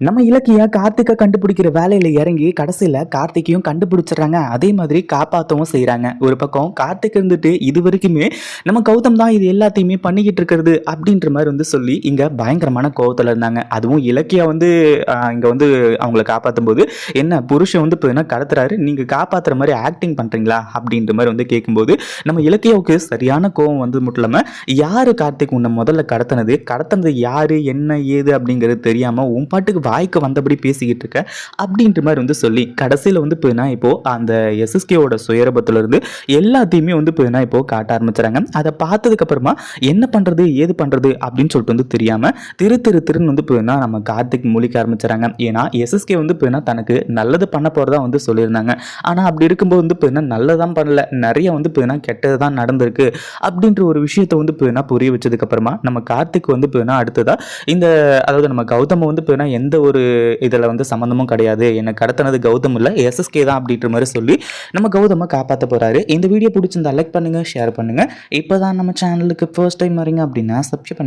நம்ம இலக்கிய கார்த்திகை கண்டுபிடிக்கிற வேலையில இறங்கி கடைசியில கார்த்திகையும் கண்டுபிடிச்சிடுறாங்க. அதே மாதிரி காப்பாற்றவும் செய்யறாங்க ஒரு பக்கம் கார்த்திக் இருந்துட்டு இது வரைக்குமே நம்ம கௌதம் தான் இது எல்லாத்தையுமே பண்ணிக்கிட்டு இருக்கிறது அப்படின்ற மாதிரி வந்து சொல்லி இங்க பயங்கரமான கோபத்துல இருந்தாங்க. அதுவும் இலக்கியா வந்து இங்க வந்து அவங்கள காப்பாற்றும் போது என்ன புருஷன் வந்து இப்போ என்ன கடத்துறாரு? நீங்க காப்பாத்துற மாதிரி ஆக்டிங் பண்றீங்களா? அப்படின்ற மாதிரி வந்து கேட்கும்போது நம்ம இலக்கியாவுக்கு சரியான கோவம் வந்து மட்டும் இல்லாம யாரு கார்த்திக் உன்னை முதல்ல கடத்தினது? கடத்தினது யாரு? என்ன? ஏது? அப்படிங்கிறது தெரியாம உன் பாட்டுக்கு வாய்க்கு வந்தபடி பேசிக்கிட்டு இருக்க அப்படின்ற மாதிரி வந்து சொல்லி கடைசியில் வந்து போயினா இப்போது அந்த எஸ்எஸ்கேவோட சுயரபத்துலேருந்து எல்லாத்தையுமே வந்து போயினா இப்போ காட்ட ஆரம்பிச்சுறாங்க. அதை பார்த்ததுக்கப்புறமா என்ன பண்ணுறது ஏது பண்ணுறது அப்படின்னு சொல்லிட்டு வந்து தெரியாமல் திரு திரு திருன்னு வந்து போயினா நம்ம கார்த்திக் முழிக்க ஆரம்பிச்சுறாங்க. ஏன்னா எஸ்எஸ்கே வந்து போயினா தனக்கு நல்லது பண்ண போகிறதா வந்து சொல்லியிருந்தாங்க. ஆனால் அப்படி இருக்கும்போது வந்து போயினா நல்லதான் பண்ணல. நிறைய வந்து போயினா கெட்டது தான் நடந்திருக்கு அப்படின்ற ஒரு விஷயத்தை வந்து போயினா புரிய வச்சதுக்கப்புறமா நம்ம கார்த்திக் வந்து போயினா அடுத்ததாக இந்த அதாவது நம்ம கௌதம வந்து போயினா எந்த ஒரு இதில் வந்து சம்மந்தமும் கிடையாது. என்னை கடத்தினது கௌதம் இல்லை. எஸ்எஸ்கே தான் அப்படின்ற மாதிரி சொல்லி நம்ம கௌதமை காப்பாற்ற போறாரு. இந்த வீடியோ பிடிச்சிருந்தா லைக் பண்ணுங்க ஷேர் பண்ணுங்க. இப்போ தான் நம்ம சேனலுக்கு ஃபர்ஸ்ட் டைம் வரீங்க அப்படின்னா சப்ஸ்கிரைப் பண்ணி